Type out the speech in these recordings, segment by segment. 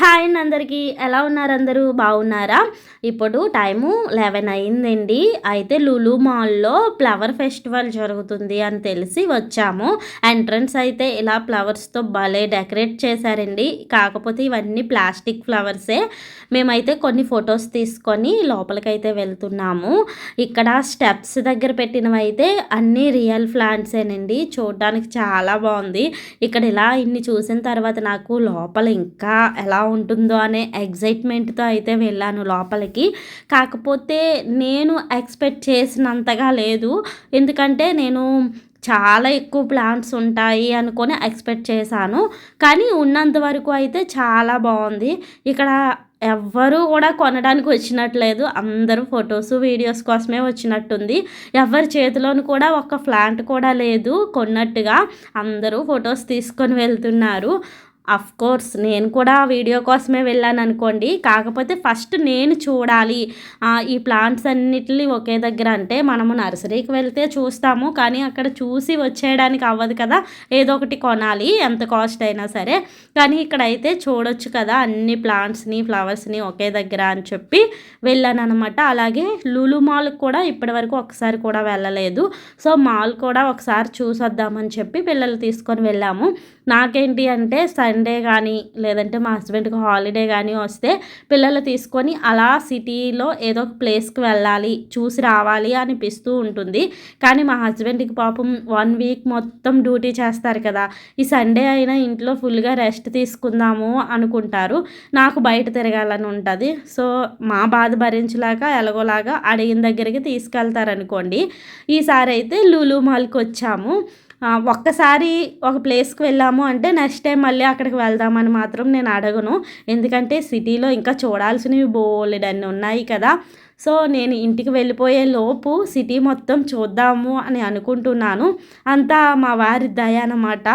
Hi అండి అందరికీ. ఎలా ఉన్నారు అందరూ? బాగున్నారా? ఇప్పుడు టైము లెవెన్ అయిందండి. అయితే లులు మాల్లో ఫ్లవర్ ఫెస్టివల్ జరుగుతుంది అని తెలిసి వచ్చాము. ఎంట్రన్స్ అయితే ఇలా ఫ్లవర్స్తో భలే డెకరేట్ చేశారండి. కాకపోతే ఇవన్నీ ప్లాస్టిక్ ఫ్లవర్సే. మేమైతే కొన్ని ఫొటోస్ తీసుకొని లోపలికైతే వెళ్తున్నాము. ఇక్కడ స్టెప్స్ దగ్గర పెట్టినవి అయితే అన్నీ రియల్ ప్లాంట్సేనండి. చూడడానికి చాలా బాగుంది. ఇక్కడ ఇలా ఇన్ని చూసిన తర్వాత నాకు లోపల ఇంకా ఎలా ఉంటుందో అనే ఎగ్జైట్మెంట్తో అయితే వెళ్ళాను లోపలికి. కాకపోతే నేను ఎక్స్పెక్ట్ చేసినంతగా లేదు. ఎందుకంటే నేను చాలా ఎక్కువ ప్లాంట్స్ ఉంటాయి అనుకొని ఎక్స్పెక్ట్ చేశాను. కానీ ఉన్నంత వరకు అయితే చాలా బాగుంది. ఇక్కడ ఎవ్వరూ కూడా కొనడానికి వచ్చినట్లేదు. అందరూ ఫొటోస్ వీడియోస్ కోసమే వచ్చినట్టుంది. ఎవరి చేతిలోనూ కూడా ఒక ప్లాంట్ కూడా లేదు కొన్నట్టుగా. అందరూ ఫొటోస్ తీసుకొని వెళ్తున్నారు. అఫ్ కోర్స్ నేను కూడా వీడియో కోసమే వెళ్ళాను అనుకోండి కాకపోతే ఫస్ట్ నేను చూడాలి. ఈ ప్లాంట్స్ అన్నిటిని ఒకే దగ్గర అంటే మనము నర్సరీకి వెళ్తే చూస్తాము. కానీ అక్కడ చూసి వచ్చేయడానికి అవ్వదు కదా. ఏదో ఒకటి కొనాలి. ఎంత కాస్ట్ అయినా సరే. కానీ ఇక్కడ అయితే చూడొచ్చు కదా అన్ని ప్లాంట్స్ని ఫ్లవర్స్ని ఒకే దగ్గర అని చెప్పి వెళ్ళాను అనమాట అలాగే లులు మాల్కి కూడా ఇప్పటి వరకు ఒకసారి కూడా వెళ్ళలేదు. సో మాల్ కూడా ఒకసారి చూసొద్దామని చెప్పి పిల్లలు తీసుకొని వెళ్ళాము. నాకేంటి అంటే సండే కానీ లేదంటే మా హస్బెండ్కి హాలిడే కానీ వస్తే పిల్లలు తీసుకొని అలా సిటీలో ఏదో ఒక ప్లేస్కి వెళ్ళాలి చూసి రావాలి అనిపిస్తూ ఉంటుంది. కానీ మా హస్బెండ్కి పాపం వన్ వీక్ మొత్తం డ్యూటీ చేస్తారు కదా. ఈ సండే అయినా ఇంట్లో ఫుల్గా రెస్ట్ తీసుకుందాము అనుకుంటారు. నాకు బయట తిరగాలని ఉంటుంది. సో మా బాధ భరించలేక ఎలాగోలాగా అడిగిన దగ్గరికి తీసుకెళ్తారనుకోండి. ఈసారి అయితే లూలు మాల్కి వచ్చాము. ఒక్కసారి ఒక ప్లేస్కి వెళ్ళాము అంటే నెక్స్ట్ టైం మళ్ళీ అక్కడికి వెళ్దామని మాత్రం నేను అడగను. ఎందుకంటే సిటీలో ఇంకా చూడాల్సినవి బోలెడన్ని ఉన్నాయి కదా. సో నేను ఇంటికి వెళ్ళిపోయే లోపు సిటీ మొత్తం చూద్దాము అని అనుకుంటున్నాను. అంతా మా వారి దయ అనమాట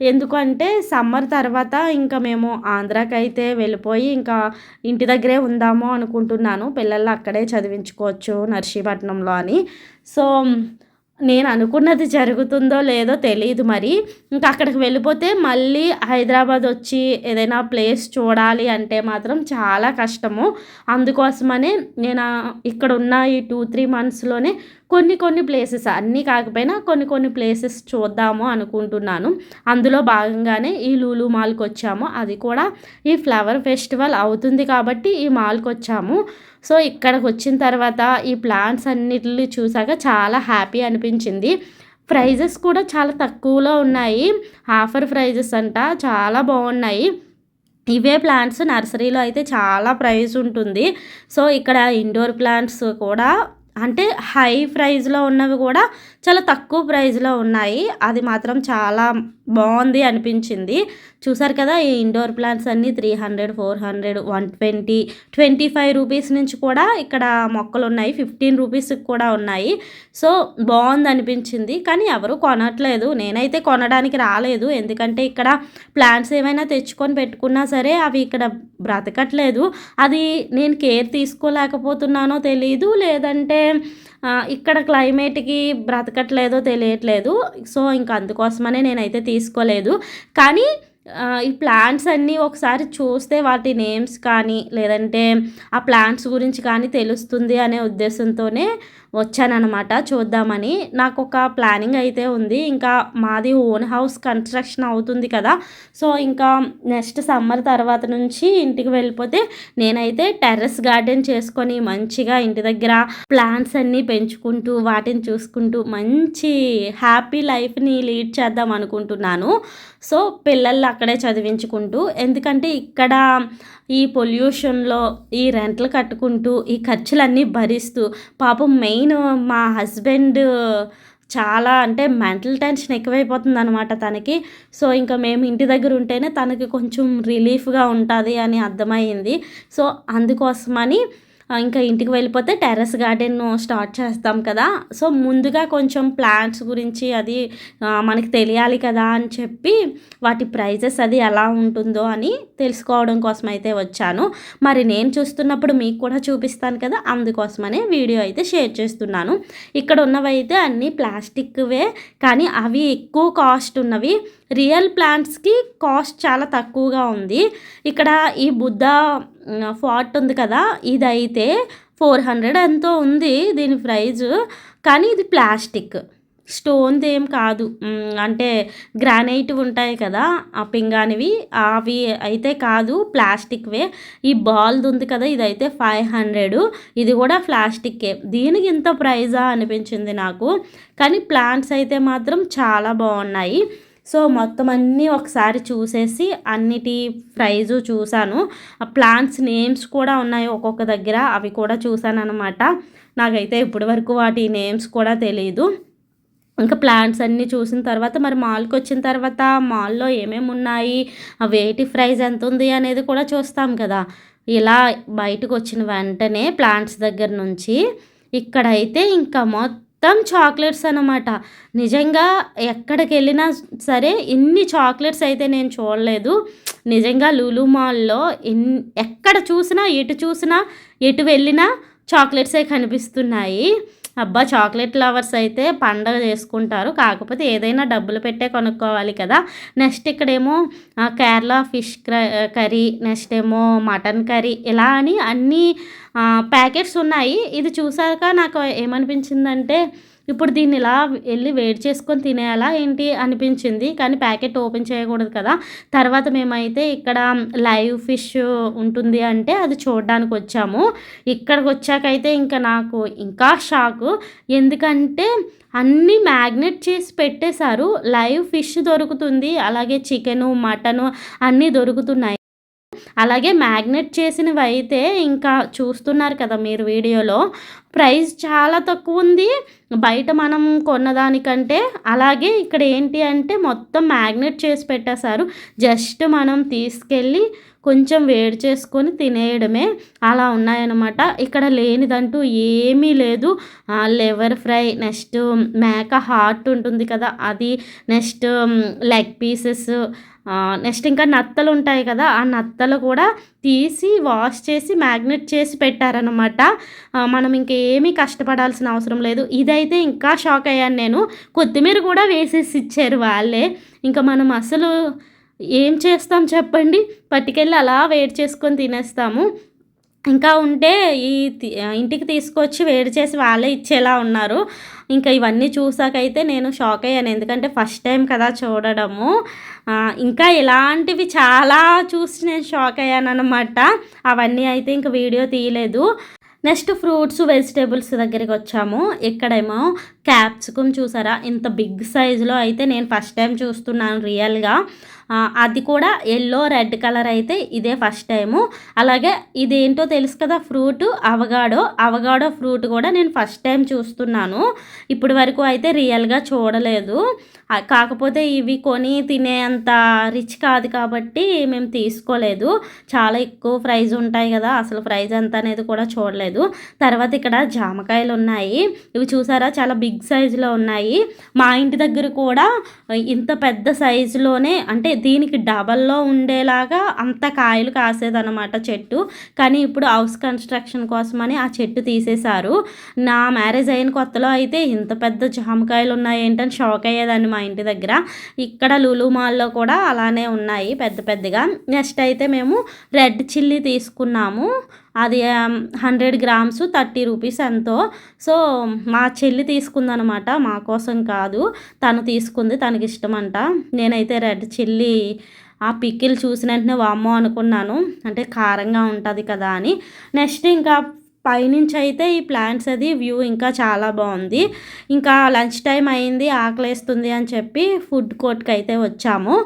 ఎందుకంటే సమ్మర్ తర్వాత ఇంకా మేము ఆంధ్రాకైతే వెళ్ళిపోయి ఇంకా ఇంటి దగ్గరే ఉందాము అనుకుంటున్నాను. పిల్లలు అక్కడే చదివించుకోవచ్చు నర్సీపట్నంలో అని. సో నేను అనుకున్నది జరుగుతుందో లేదో తెలియదు మరి. ఇంకా అక్కడికి వెళ్ళిపోతే మళ్ళీ హైదరాబాద్ వచ్చి ఏదైనా ప్లేస్ చూడాలి అంటే మాత్రం చాలా కష్టము. అందుకోసమనే నేను ఇక్కడ ఉన్న ఈ టూ త్రీ మంత్స్లోనే కొన్ని కొన్ని ప్లేసెస్ అన్నీ కాకపోయినా కొన్ని కొన్ని ప్లేసెస్ చూద్దాము అనుకుంటున్నాను. అందులో భాగంగానే ఈ లూలు మాల్కి వచ్చాము. అది కూడా ఈ ఫ్లవర్ ఫెస్టివల్ అవుతుంది కాబట్టి ఈ మాల్కి వచ్చాము. సో ఇక్కడికి వచ్చిన తర్వాత ఈ ప్లాంట్స్ అన్నిటిని చూసాక చాలా హ్యాపీ అనిపించింది. ప్రైజెస్ కూడా చాలా తక్కువలో ఉన్నాయి. ఆఫర్ ప్రైజెస్ అంట చాలా బాగున్నాయి. ఇవే ప్లాంట్స్ నర్సరీలో అయితే చాలా ప్రైస్ ఉంటుంది. సో ఇక్కడ ఇండోర్ ప్లాంట్స్ కూడా అంటే హై ప్రైజ్లో ఉన్నవి కూడా చాలా తక్కువ ప్రైజ్లో ఉన్నాయి. అది మాత్రం చాలా బాగుంది అనిపించింది. చూసారు కదా ఈ ఇండోర్ ప్లాంట్స్ అన్నీ three hundred four hundred one twenty twenty five rupees నుంచి కూడా ఇక్కడ మొక్కలు ఉన్నాయి. ఫిఫ్టీన్ రూపీస్కి కూడా ఉన్నాయి. సో బాగుంది అనిపించింది. కానీ ఎవరు కొనట్లేదు. నేనైతే కొనడానికి రాలేదు. ఎందుకంటే ఇక్కడ ప్లాంట్స్ ఏమైనా తెచ్చుకొని పెట్టుకున్నా సరే అవి ఇక్కడ బ్రతకట్లేదు. అది నేను కేర్ తీసుకోలేకపోతున్నానో తెలియదు లేదంటే ఇక్కడ క్లైమేట్కి బ్రతకట్లేదో తెలియట్లేదు. సో ఇంకా అందుకోసమనే నేనైతే తీసుకోలేదు. కానీ ఈ ప్లాంట్స్ అన్నీ ఒకసారి చూస్తే వాటి నేమ్స్ కానీ లేదంటే ఆ ప్లాంట్స్ గురించి కానీ తెలుస్తుంది అనే ఉద్దేశంతోనే వచ్చానమాట చూద్దామని. నాకు ఒక ప్లానింగ్ అయితే ఉంది. ఇంకా మాది ఓన్ హౌస్ కన్స్ట్రక్షన్ అవుతుంది కదా. సో ఇంకా నెక్స్ట్ సమ్మర్ తర్వాత నుంచి ఇంటికి వెళ్ళిపోతే నేనైతే టెర్రస్ గార్డెన్ చేసుకొని మంచిగా ఇంటి దగ్గర ప్లాంట్స్ అన్నీ పెంచుకుంటూ వాటిని చూసుకుంటూ మంచి హ్యాపీ లైఫ్ని లీడ్ చేద్దాం అనుకుంటున్నాను. సో పిల్లల్ని అక్కడే చదివించుకుంటూ. ఎందుకంటే ఇక్కడ ఈ పొల్యూషన్లో ఈ రెంట్లు కట్టుకుంటూ ఈ ఖర్చులన్నీ భరిస్తూ పాపం మెయిన్ మా హస్బెండ్ చాలా అంటే మెంటల్ టెన్షన్ ఎక్కువైపోతుంది అనమాట తనకి. సో ఇంకా మేము ఇంటి దగ్గర ఉంటేనే తనకి కొంచెం రిలీఫ్గా ఉంటుంది అని అర్థమైంది సో అందుకోసమని ఇంకా ఇంటికి వెళ్ళిపోతే టెర్రస్ గార్డెన్ స్టార్ట్ చేస్తాం కదా. సో ముందుగా కొంచెం ప్లాంట్స్ గురించి అది మనకి తెలియాలి కదా అని చెప్పి వాటి ప్రైజెస్ అది ఎలా ఉంటుందో అని తెలుసుకోవడం కోసం అయితే వచ్చాను. మరి నేను చూస్తున్నప్పుడు మీకు కూడా చూపిస్తాను కదా అందుకోసమనే వీడియో అయితే షేర్ చేస్తున్నాను. ఇక్కడ ఉన్నవైతే అన్నీ ప్లాస్టిక్వే కానీ అవి ఎక్కువ కాస్ట్ ఉన్నవి. రియల్ ప్లాంట్స్కి కాస్ట్ చాలా తక్కువగా ఉంది. ఇక్కడ ఈ బుద్ధ ఫాట్ ఉంది కదా ఇదైతే ఫోర్ హండ్రెడ్ ఎంతో ఉంది దీని ప్రైజ్. కానీ ఇది ప్లాస్టిక్. స్టోన్ది ఏం కాదు. అంటే గ్రానైట్ ఉంటాయి కదా ఆ పింగానివి అవి అయితే కాదు ప్లాస్టిక్వే. ఈ బాల్ది ఉంది కదా ఇదైతే ఫైవ్ హండ్రెడ్. ఇది కూడా ప్లాస్టిక్కే. దీనికి ఇంత ప్రైజా అనిపించింది నాకు. కానీ ప్లాంట్స్ అయితే మాత్రం చాలా బాగున్నాయి. సో మొత్తం అన్నీ ఒకసారి చూసేసి అన్నిటి ప్రైజు చూశాను. ఆ ప్లాంట్స్ నేమ్స్ కూడా ఉన్నాయి ఒక్కొక్క దగ్గర అవి కూడా చూశాను అనమాట నాకైతే ఇప్పటి వరకు వాటి నేమ్స్ కూడా తెలియదు ఇంకా ప్లాంట్స్ అన్నీ చూసిన తర్వాత మరి మాల్కి వచ్చిన తర్వాత మాల్లో ఏమేమి ఉన్నాయి వేటి ప్రైస్ ఎంత ఉంది అనేది కూడా చూస్తాం కదా. ఇలా బయటకు వచ్చిన వెంటనే ప్లాంట్స్ దగ్గర నుంచి ఇక్కడైతే ఇంకా మొత్తం మొత్తం చాక్లెట్స్ అనమాట నిజంగా ఎక్కడికి వెళ్ళినా సరే ఇన్ని చాక్లెట్స్ అయితే నేను చూడలేదు. నిజంగా లూలు మాల్లో ఎన్ ఎక్కడ చూసినా ఎటు చూసినా ఎటు వెళ్ళినా చాక్లెట్సే కనిపిస్తున్నాయి. అబ్బా చాక్లెట్ లవర్స్ అయితే పండగ చేసుకుంటారు. కాకపోతే ఏదైనా డబ్బులు పెట్టే కొనుక్కోవాలి కదా. నెక్స్ట్ ఇక్కడేమో కేరళ ఫిష్ కర్రీ నెక్స్ట్ ఏమో మటన్ కర్రీ ఇలా అని అన్ని ప్యాకెట్స్ ఉన్నాయి. ఇది చూసాక నాకు ఏమనిపించిందంటే ఇప్పుడు దీన్ని ఇలా వెళ్ళి వేడి చేసుకొని తినేయాలా ఏంటి అనిపించింది. కానీ ప్యాకెట్ ఓపెన్ చేయకూడదు కదా. తర్వాత మేమైతే ఇక్కడ లైవ్ ఫిష్ ఉంటుంది అంటే అది చూడడానికి వచ్చాము. ఇక్కడికి వచ్చాకైతే ఇంకా నాకు ఇంకా షాకు. ఎందుకంటే అన్నీ మ్యాగ్నెట్ చేసి పెట్టేశారు. లైవ్ ఫిష్ దొరుకుతుంది. అలాగే చికెను మటను అన్నీ దొరుకుతున్నాయి. అలాగే మ్యాగ్నెట్ చేసినవి అయితే ఇంకా చూస్తున్నారు కదా మీరు వీడియోలో. ప్రైస్ చాలా తక్కువ ఉంది. బయట మనం కొన్నదానికంటే అలాగే ఇక్కడ ఏంటి అంటే మొత్తం మ్యాగ్నెట్ చేసి పెట్టేశారు. జస్ట్ మనం తీసుకెళ్ళి కొంచెం వేడి చేసుకొని తినేయడమే అలా ఉన్నాయన్నమాట. ఇక్కడ లేనిదంటూ ఏమీ లేదు. లివర్ ఫ్రై నెక్స్ట్ మేక హార్ట్ ఉంటుంది కదా అది నెక్స్ట్ లెగ్ పీసెస్ నెక్స్ట్ ఇంకా నత్తలు ఉంటాయి కదా ఆ నత్తలు కూడా తీసి వాష్ చేసి మ్యాగ్నెట్ చేసి పెట్టారనమాట మనం ఇంకేమీ కష్టపడాల్సిన అవసరం లేదు. ఇదైతే ఇంకా షాక్ అయ్యాను నేను. కొత్తిమీర కూడా వేసేసి ఇచ్చారు వాళ్ళే. ఇంకా మనం అసలు ఏం చేస్తాం చెప్పండి? పట్టుకెళ్ళి అలా వేడి చేసుకొని తినేస్తాము. ఇంకా ఉంటే ఈ ఇంటికి తీసుకొచ్చి వేడి చేసి వాళ్ళే ఇచ్చేలా ఉన్నారు. ఇంకా ఇవన్నీ చూసాకైతే నేను షాక్ అయ్యాను. ఎందుకంటే ఫస్ట్ టైం కదా చూడడము. ఇంకా ఇలాంటివి చాలా చూసి నేను షాక్ అయ్యాను అనమాట అవన్నీ అయితే ఇంకా వీడియో తీయలేదు. నెక్స్ట్ ఫ్రూట్స్ వెజిటేబుల్స్ దగ్గరికి వచ్చాము. ఇక్కడేమో క్యాప్సికమ్ చూసారా? ఇంత బిగ్ సైజులో అయితే నేను ఫస్ట్ టైం చూస్తున్నాను రియల్గా. అది కూడా ఎల్లో రెడ్ కలర్ అయితే ఇదే ఫస్ట్ టైము అలాగే ఇదేంటో తెలుసు కదా ఫ్రూట్ అవగాడో అవగాడో ఫ్రూట్ కూడా నేను ఫస్ట్ టైం చూస్తున్నాను. ఇప్పటి వరకు అయితే రియల్గా చూడలేదు. కాకపోతే ఇవి కొని తినేంత రిచ్ కాదు కాబట్టి మేము తీసుకోలేదు. చాలా ఎక్కువ ప్రైజ్ ఉంటాయి కదా అసలు ప్రైజ్ ఎంత అనేది కూడా చూడలేదు. తర్వాత ఇక్కడ జామకాయలు ఉన్నాయి. ఇవి చూసారా చాలా బిగ్ సైజులో ఉన్నాయి. మా ఇంటి దగ్గర కూడా ఇంత పెద్ద సైజులోనే అంటే దీనికి డబల్లో ఉండేలాగా అంత కాయలు కాసేదనమాట చెట్టు. కానీ ఇప్పుడు హౌస్ కన్స్ట్రక్షన్ కోసమని ఆ చెట్టు తీసేశారు. నా మ్యారేజ్ అయిన కొత్తలో అయితే ఇంత పెద్ద జామకాయలు ఉన్నాయి ఏంటని షాక్ అయ్యేదాన్ని మా ఇంటి దగ్గర. ఇక్కడ లులు మాల్లో కూడా అలానే ఉన్నాయి పెద్ద పెద్దగా. నెక్స్ట్ అయితే మేము రెడ్ చిల్లీ తీసుకున్నాము. అది హండ్రెడ్ గ్రామ్స్ థర్టీ రూపీస్ ఎంతో. సో మా చెల్లి తీసుకుందనమాట. మా కోసం కాదు. తను తీసుకుంది తనకి ఇష్టమంట. నేనైతే రెడ్ చిల్లీ ఆ పిక్కిల్ చూసిన వెంటనే వామ్మో అనుకున్నాను. అంటే కారంగా ఉంటుంది కదా అని. నెక్స్ట్ ఇంకా పైనుంచి అయితే ఈ ప్లాంట్స్ అది వ్యూ ఇంకా చాలా బాగుంది. ఇంకా లంచ్ టైం అయింది ఆకలేస్తుంది అని చెప్పి ఫుడ్ కోర్ట్కి అయితే వచ్చాము.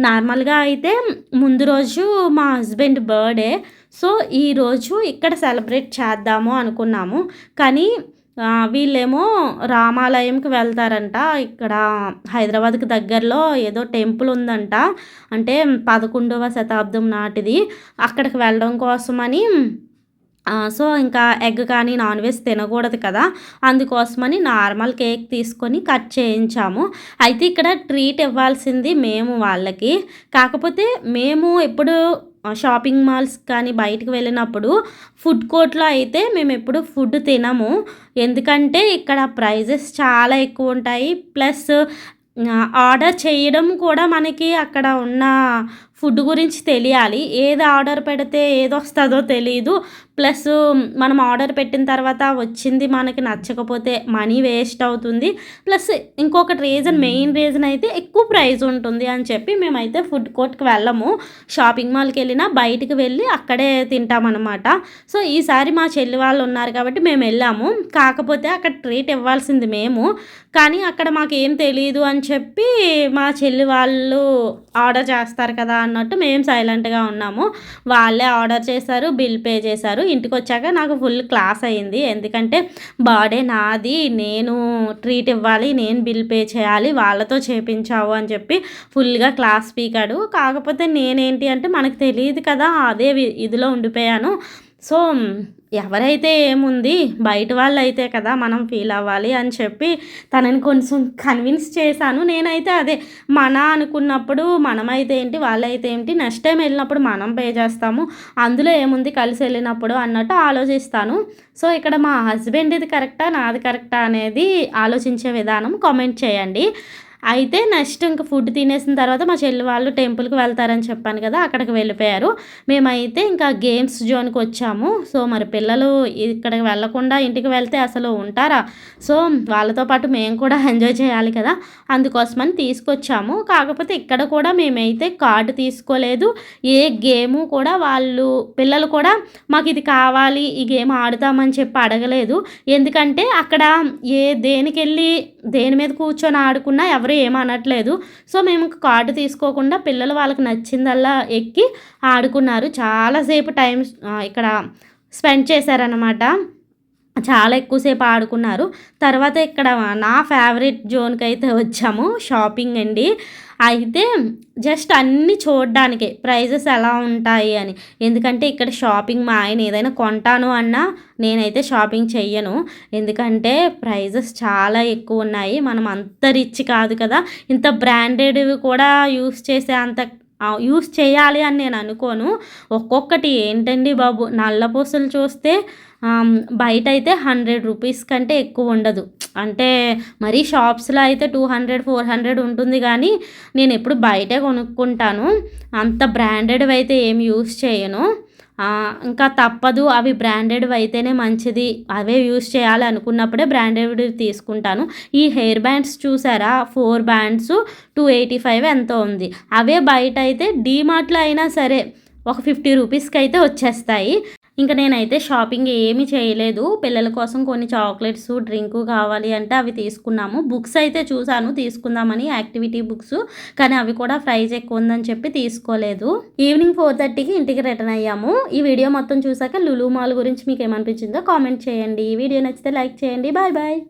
నార్మల్గా అయితే ముందు రోజు మా హస్బెండ్ బర్త్డే. సో ఈరోజు ఇక్కడ సెలబ్రేట్ చేద్దాము అనుకున్నాము. కానీ వీళ్ళేమో రామాలయంకి వెళ్తారంట. ఇక్కడ హైదరాబాద్కి దగ్గరలో ఏదో టెంపుల్ ఉందంట. అంటే పదకొండవ శతాబ్దం నాటిది. అక్కడికి వెళ్ళడం కోసమని సో ఇంకా ఎగ్ కానీ నాన్ వెజ్ తినకూడదు కదా. అందుకోసమని నార్మల్ కేక్ తీసుకొని కట్ చేయించాము. అయితే ఇక్కడ ట్రీట్ ఇవ్వాల్సింది మేము వాళ్ళకి. కాకపోతే మేము ఎప్పుడు షాపింగ్ మాల్స్ కానీ బయటకు వెళ్ళినప్పుడు ఫుడ్ కోర్ట్లో అయితే మేము ఎప్పుడు ఫుడ్ తినము. ఎందుకంటే ఇక్కడ ప్రైజెస్ చాలా ఎక్కువ ఉంటాయి. ప్లస్ ఆర్డర్ చేయడం కూడా మనకి అక్కడ ఉన్న ఫుడ్ గురించి తెలియాలి. ఏది ఆర్డర్ పెడితే ఏది వస్తుందో తెలియదు ప్లస్ మనం ఆర్డర్ పెట్టిన తర్వాత వచ్చింది మనకి నచ్చకపోతే మనీ వేస్ట్ అవుతుంది. ప్లస్ ఇంకొకటి రీజన్ మెయిన్ రీజన్ అయితే ఎక్కువ ప్రైస్ ఉంటుంది అని చెప్పి మేమైతే ఫుడ్ కోర్ట్కి వెళ్ళము. షాపింగ్ మాల్కి వెళ్ళినా బయటికి వెళ్ళి అక్కడే తింటామన్నమాట. సో ఈసారి మా చెల్లి వాళ్ళు ఉన్నారు కాబట్టి మేము వెళ్ళాము. కాకపోతే అక్కడ ట్రీట్ ఇవ్వాల్సింది మేము. కానీ అక్కడ మాకేం తెలియదు అని చెప్పి మా చెల్లి వాళ్ళు ఆర్డర్ చేస్తారు కదా అన్నట్టు మేము సైలెంట్గా ఉన్నాము. వాళ్ళే ఆర్డర్ చేశారు బిల్ పే చేశారు. ఇంటికి వచ్చాక నాకు ఫుల్ క్లాస్ అయింది ఎందుకంటే బర్త్డే నాది. నేను ట్రీట్ ఇవ్వాలి నేను బిల్ పే చేయాలి వాళ్ళతో చేపించావు అని చెప్పి ఫుల్గా క్లాస్ పీకాడు. కాకపోతే నేనేంటి అంటే మనకు తెలియదు కదా అదే ఇదిలో ఉండిపోయాను. సో ఎవరైతే ఏముంది బయట వాళ్ళు అయితే కదా మనం ఫీల్ అవ్వాలి అని చెప్పి తనని కొంచెం కన్విన్స్ చేశాను. నేనైతే అదే మన అనుకున్నప్పుడు మనమైతే ఏంటి వాళ్ళైతే ఏంటి నెక్స్ట్ టైం వెళ్ళినప్పుడు మనం పే చేస్తాము అందులో ఏముంది కలిసి వెళ్ళినప్పుడు అన్నట్టు ఆలోచిస్తాను. సో ఇక్కడ మా హస్బెండ్ ఇది కరెక్టా నాది కరెక్టా అనేది ఆలోచించే విధానం కామెంట్ చేయండి. అయితే నెక్స్ట్ ఇంకా ఫుడ్ తినేసిన తర్వాత మా చెల్లి వాళ్ళు టెంపుల్కి వెళ్తారని చెప్పాను కదా అక్కడికి వెళ్ళిపోయారు. మేమైతే ఇంకా గేమ్స్ జోన్కి వచ్చాము. సో మరి పిల్లలు ఇక్కడికి వెళ్ళకుండా ఇంటికి వెళ్తే అసలు ఉంటారా? సో వాళ్ళతో పాటు మేము కూడా ఎంజాయ్ చేయాలి కదా అందుకోసమని తీసుకొచ్చాము. కాకపోతే ఇక్కడ కూడా మేమైతే కార్డు తీసుకోలేదు. ఏ గేము కూడా వాళ్ళు పిల్లలు కూడా మాకు ఇది కావాలి ఈ గేమ్ ఆడుతామని చెప్పి అడగలేదు. ఎందుకంటే అక్కడ ఏ దేనికి వెళ్ళి దేని మీద కూర్చొని ఆడుకున్నా ఎవరు ఏమనట్లేదు. సో మేము కార్డు తీసుకోకుండా పిల్లలు వాళ్ళకి నచ్చిందల్లా ఎక్కి ఆడుకున్నారు. చాలాసేపు టైం ఇక్కడ స్పెండ్ చేశారనమాట చాలా ఎక్కువసేపు ఆడుకున్నారు. తర్వాత ఇక్కడ నా ఫేవరెట్ జోన్కి అయితే వచ్చాము షాపింగ్ అండి. అయితే జస్ట్ అన్నీ చూడడానికే ప్రైజెస్ ఎలా ఉంటాయి అని. ఎందుకంటే ఇక్కడ షాపింగ్ మా ఆయన ఏదైనా కొంటాను అన్నా నేనైతే షాపింగ్ చెయ్యను. ఎందుకంటే ప్రైజెస్ చాలా ఎక్కువ ఉన్నాయి. మనం అంత రిచ్ కాదు కదా. ఇంత బ్రాండెడ్వి కూడా యూస్ చేసే అంత యూస్ చేయాలి అని నేను అనుకోను. ఒక్కొక్కటి ఏంటండి బాబు నల్ల పూసలు చూస్తే బయట అయితే హండ్రెడ్ రూపీస్ కంటే ఎక్కువ ఉండదు. అంటే మరీ షాప్స్లో అయితే టూ హండ్రెడ్ ఫోర్ హండ్రెడ్ ఉంటుంది కానీ నేను ఎప్పుడు బయటే కొనుక్కుంటాను. అంత బ్రాండెడ్వి అయితే ఏం యూస్ చేయను. ఇంకా తప్పదు అవి బ్రాండెడ్ అయితేనే మంచిది. అవే యూస్ చేయాలి అనుకున్నప్పుడే బ్రాండెడ్ తీసుకుంటాను. ఈ హెయిర్ బ్యాండ్స్ చూసారా? Four bands two eighty five ఎంతో ఉంది. అవే బయట అయితే డీమార్ట్లో అయినా సరే ఒక ఫిఫ్టీ రూపీస్కి అయితే వచ్చేస్తాయి. ఇంకా నేనైతే షాపింగ్ ఏమీ చేయలేదు. పిల్లల కోసం కొన్ని చాక్లెట్స్ డ్రింకు కావాలి అంటే అవి తీసుకున్నాము. బుక్స్ అయితే చూసాను తీసుకుందామని యాక్టివిటీ బుక్స్ కానీ అవి కూడా ప్రైజ్ ఎక్కువ ఉందని చెప్పి తీసుకోలేదు. ఈవినింగ్ ఫోర్ థర్టీకి ఇంటికి రిటర్న్ అయ్యాము. ఈ వీడియో మొత్తం చూసాక లులు మాల్ గురించి మీకు ఏమనిపించిందో కామెంట్ చేయండి. ఈ వీడియో నచ్చితే లైక్ చేయండి. Bye bye.